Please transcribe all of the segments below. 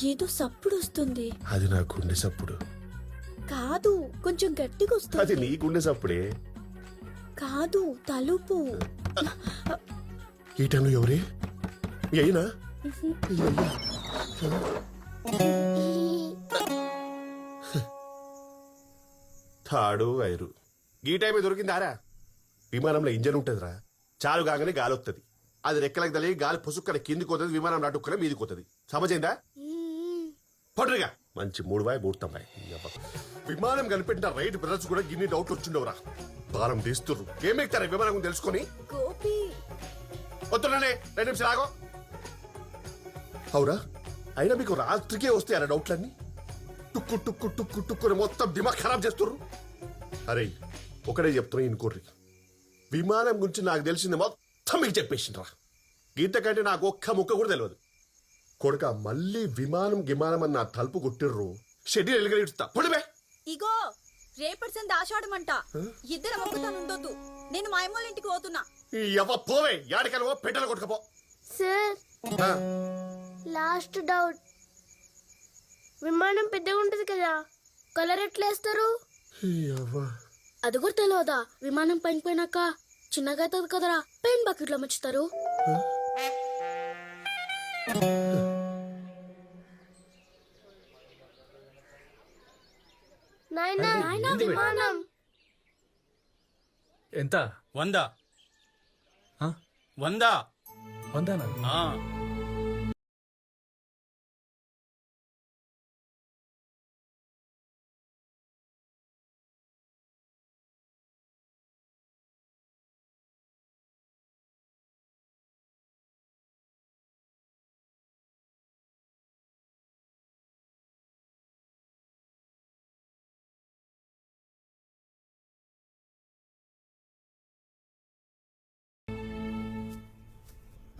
ఏదో సప్పుడు వస్తుంది. అది నా గుండె సప్పుడు. కాదు కొంచెం గట్టిగా అది వస్తుంది నీ గుండె సప్పుడే. కాదు తలుపు. ఈ టైంలో ఎవరే? మీ అయినా తాడు ఐరు ఈ టైం దొరికిందారా? విమానంలో ఇంజన్ ఉంటుందిరా. చాలు కాగానే గాలి వస్తుంది అది రెక్కలకు తల్లి గాలి పుసుక్కన కిందికి పోతుంది విమానం నటుక్కన మీదికి పోతుంది. సమజైందా? పొట్టరిగా మంచి మూడు బాయ్ మూడు విమానం కనిపెట్టిన రైట్ బ్రదర్స్ కూడా గిన్ని డౌట్లు వచ్చిండవురా. భారం తీస్తుర్రు. ఏం ఎక్కుతారా విమానం గురించి తెలుసుకొని? వద్దులనే రెండు నిమిషాలు ఆగో. అవురా అయినా మీకు రాత్రికే వస్తాయి అన్న డౌట్లన్నీ? టుక్కు టుక్కు టుక్కు టుక్కుని మొత్తం దిమాగ్ ఖరాబ్ చేస్తుర్రు. అరే ఒకటే చెప్తున్నా ఇనుకోర్రి విమానం గురించి నాకు తెలిసింది మొత్తం మీకు చెప్పేసిండ్రా. గీత కంటే నాకు ఒక్క ముక్క కూడా తెలియదు. కొడుక మళ్ళీ విమానం గిమానం అని నా తలుపు కొట్టిర్రు. షెడ్యూల్ ఎలుగలిస్తా పొడివే ఇగో రేపటి సంది ఆషాఢమంట. ఇద్దరు ఒక్కతాను ఉండొద్దు. నేను మా అమ్మోళ్ళ ఇంటికి పోతున్నా. ఎవ పోవే యాడికెళ్ళవో పెట్టెలు కొట్టుకపో. Sir last doubt. విమానం పెద్దగా ఉంటుంది కదా కలర్ ఎట్లా వేస్తారు? ఈ యవ్వ. అది కూడా తెలియదా విమానం పైన పోయినాక చిన్నగా అవుతుంది కదరా పెయిన్ బకెట్లో ముచ్చుతారు. విమానం ఎంత వంద ఆ? వంద వందానా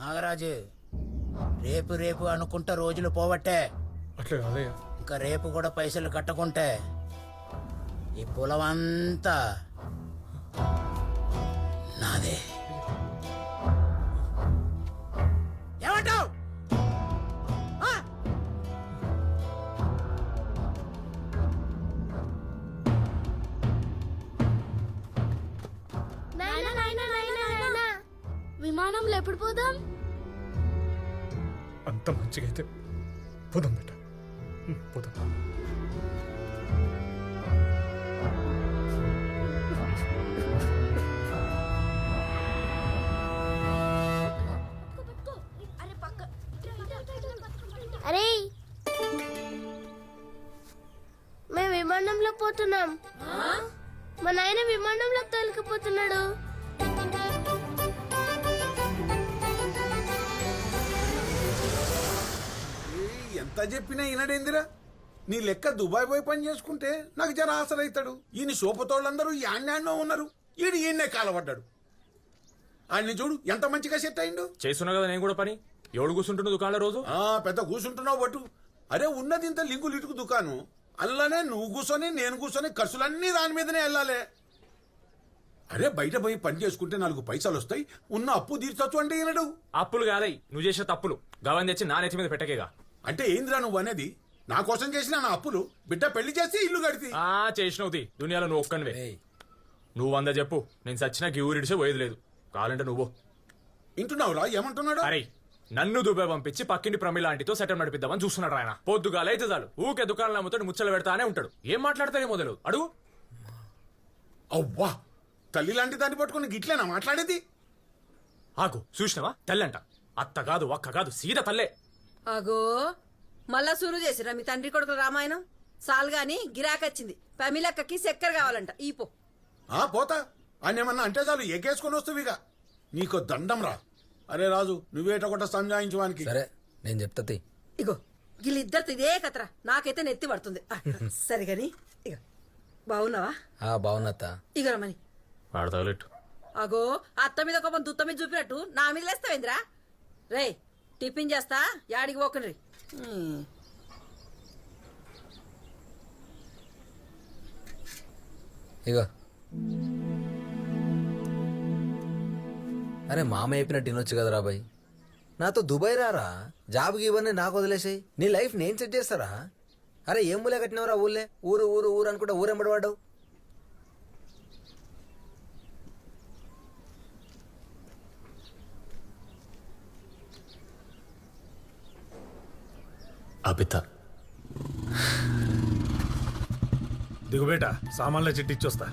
నాగరాజు రేపు రేపు అనుకుంటా రోజులు పోవట్టే. అట్లే ఇంకా రేపు కూడా పైసలు కట్టకుంటే ఈ పొలం అంతా నాదే. ఏమంటావు? విమానంలో ఎప్పుడు పోదాం? అంత మంచిగా అయితే పోదాం బెట. పోదాం. అరే! మేము విమానంలో పోతున్నాం. మా నాయన విమానంలో తోలుకుపోతున్నాడు. చెప్పినా ఈనడేందిరా నీ లెక్క దుబాయ్ పోయి పని చేసుకుంటే నాకు జర ఆసరైతాడు ఈయన సోపతోళ్ళందరూ యాన్యాన్నో ఉన్నారు. ఈడు ఈయన్నే కాలపడ్డాడు ఆయన్ని చూడు ఎంత మంచిగా సెట్ అయిండు? చేస్తున్నా కదా నేను కూడా పని? ఎవడు కూర్చుంటున్న దుకాణంలో రోజు? ఆ పెద్ద కూర్చుంటున్నావు బట్టు. అరే ఉన్నది ఇంత లింకులు ఇటుకు దుకాణం. అల్లనే నువ్వు కూర్చొని నేను కూర్చొని ఖర్చులన్నీ దాని మీదనే వెళ్ళాలి. అరే బయట పోయి పని చేసుకుంటే నాలుగు పైసలు వస్తాయి. ఉన్న అప్పు తీర్చొచ్చు అంటే ఈనడు అప్పులు కాదై నువ్వు చేసే తప్పులు. గవన్ తెచ్చి నా నెత్తి మీద పెట్టకేగా. అంటే ఏందిరా నువ్వు అనేది? నా కోసం చేసిన నా అప్పులు. బిడ్డ పెళ్ళి చేసి ఇల్లు కడితే. ఆ చేసినవుది. దునియాలో నువ్వు ఒక్కనివే. నువ్వు వంద చెప్పు. నేను సచ్చినా ఊరిడిసే పోయేది లేదు. కావాలంటే నువ్వు వింటున్నావురా? ఏమంటున్నాడు? అరే నన్ను దుబాయ్ పంపించి పక్కింటి ప్రమిళ ఆంటీతో సెటిల్ నడిపిద్దామని చూస్తున్నాడు ఆయన. పొద్దుగాల అయితే చాలు. ఊకే దుకాణంలో అమ్ముతాడు ముచ్చలు పెడతానే ఉంటాడు. ఏం మాట్లాడతాడే మొదలు? అడుగు అవ్వా! తల్లి లాంటి దాన్ని పట్టుకుని గిట్లేనా మాట్లాడేది? ఆగు చూసినావా? తెల్లంట. అత్త కాదు ఒక్క కాదు సీద తల్లే. అగో మళ్ళా సురు చేసిరా మీ తండ్రి కొడుకుల రామాయణం? సాల్గాని గిరాకొచ్చింది. పమిలక్కకి చక్కెర కావాలంట. ఈపో ఆ పోతా. ఆయన ఏమన్నా అంటే చాలు ఎగేసుకొని వస్తువిగా నీకు దండం రా. అరే రాజు నువ్వేట కొట్ట సంజాయించడానికి సరే నేను చెప్తా తీ. ఇగో వీళ్ళిద్దరితో ఇదే కథరా నాకైతే నెత్తి పడుతుంది. ఆ, సరే గాని ఇగో బాగున్నావా? ఆ బాగున్నత్త. ఇగో రమణి ఆడతగలెట్టు అగో అత్త మీద కోపం దుత్త మీద చూపినట్టు నా మీద లేస్తావేంద్రా? రే టిఫిన్ చేస్తా యాడికి పోకండి Hmm. ఇగో. అరే మామ చెప్పినట్టు వినొచ్చు కదా రాబాయ్ నాతో దుబాయ్ రారా? జాబ్కి ఇవన్నీ నాకు వదిలేసాయి. నీ లైఫ్ నేను సెట్ చేస్తారా? అరే ఏం మూలే కట్టినవరా ఊళ్ళే? ఊరు ఊరు ఊరు అనుకుంటా ఊరెంబడి అబిత దిగుబేట సామాన్ల చిట్టి ఇచ్చొస్తా.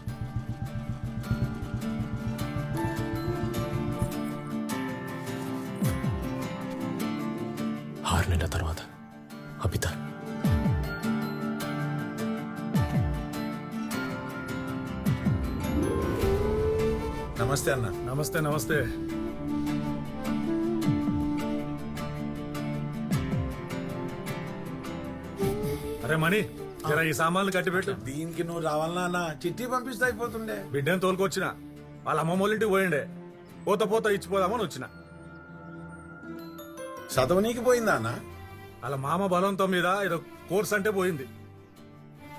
ఆరు నెలల తర్వాత అబిత నమస్తే అన్న. నమస్తే నమస్తే. అరే మణి జర ఈ సామాన్లు కట్టిపెట్టు దీనికి నువ్వు రావాలన్నా అన్న చిట్టి పంపిస్తే అయిపోతుండే. బిడ్డని తోలుకొచ్చిన. వాళ్ళ అమ్మమ్మ ఇంటికి పోయిండే. పోత పోత ఇచ్చిపోదామని వచ్చిన. చదవనీకి పోయిందా అన్న? వాళ్ళ మామ బలంతో మీద ఏదో కోర్స్ అంటే పోయింది.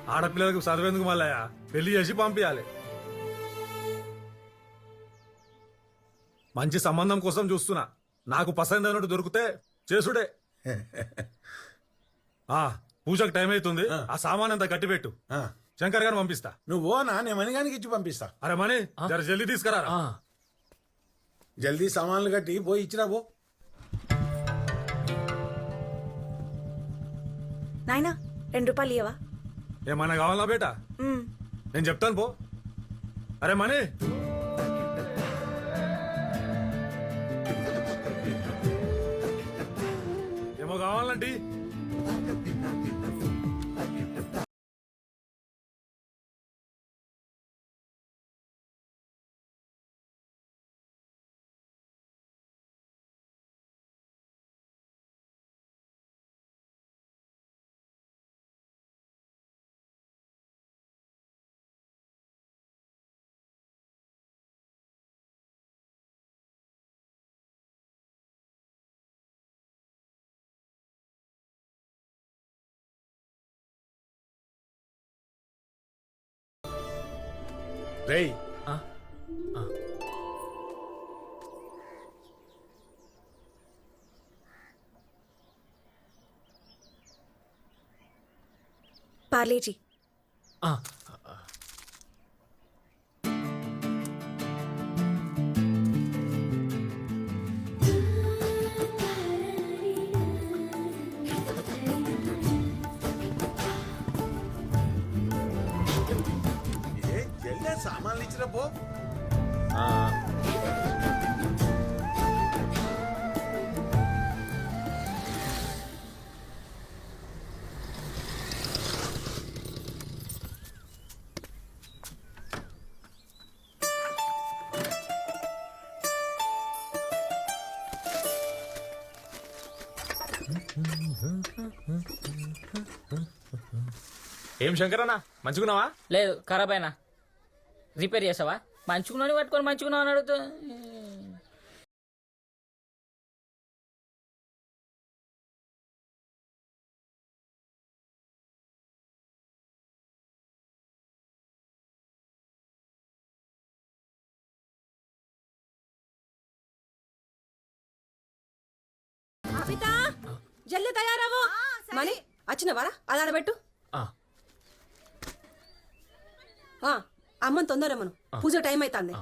ఆడపిల్లలకు చదివేందుకు మళ్ళా పెళ్ళి చేసి పంపించాలి మంచి సంబంధం కోసం చూస్తున్నా. నాకు పసంద్ అయినట్టు దొరికితే చేసుడే. ఆ పూజకు టైం అవుతుంది. ఆ. సామాన్ అంతా కట్టిపెట్టు. ఆ, శంకర్ గారిని పంపిస్తా. నువ్వు ఓనా నేను మణిగానికి ఇచ్చి పంపిస్తా. అరే మణి జర జల్దీ తీసుకురా జల్దీ సామాన్లు కట్టి పోయి ఇచ్చిరా పో. నాయనా రెండు రూపాయలు ఇవ్వవా ఏమన్నా కావాలా బేటా? నేను చెప్తాను పో. అరే మణి రేయ్ పార్లేజీ సామాన్లు ఇచ్చిరా పో ఏం శంకరన్న మంచుకున్నావా లేదు ఖరాబ్ అయినా రిపేర్ చేసావా? మంచుకున్నాను పట్టుకొని మంచుకున్నావు అని అడుగుతా. అబిత జల్ది తయారవు మణి వచ్చినవారా? అది ఆడబెట్టు అమ్మని తొందర మనం పూజ టైం అవుతుంది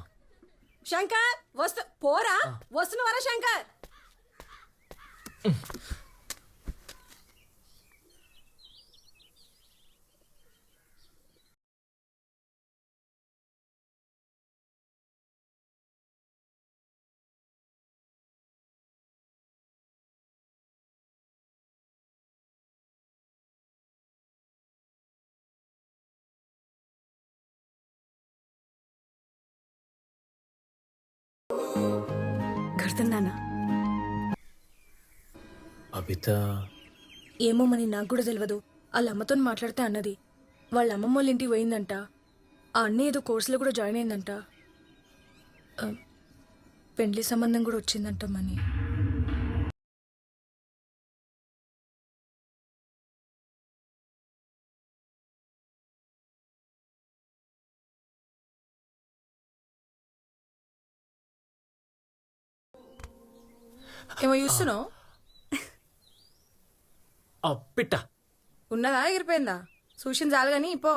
శంకర్ వస్తు పోరా? వస్తున్నవారా శంకర్? కడుతున్నానా అబిత ఏమో మరి నాకు కూడా తెలియదు వాళ్ళ అమ్మతో మాట్లాడితే అన్నది. వాళ్ళ అమ్మమ్మ వాళ్ళ ఇంటికి పోయిందంట. ఆ అన్న ఏదో కోర్సులో కూడా జాయిన్ అయిందంట. పెండ్లి సంబంధం కూడా వచ్చిందంట మని. ఏమో చూస్తున్నావు? పిట్ట. ఉన్నదా ఎగిరిపోయిందా? చూసిన చాలు కానీ పో.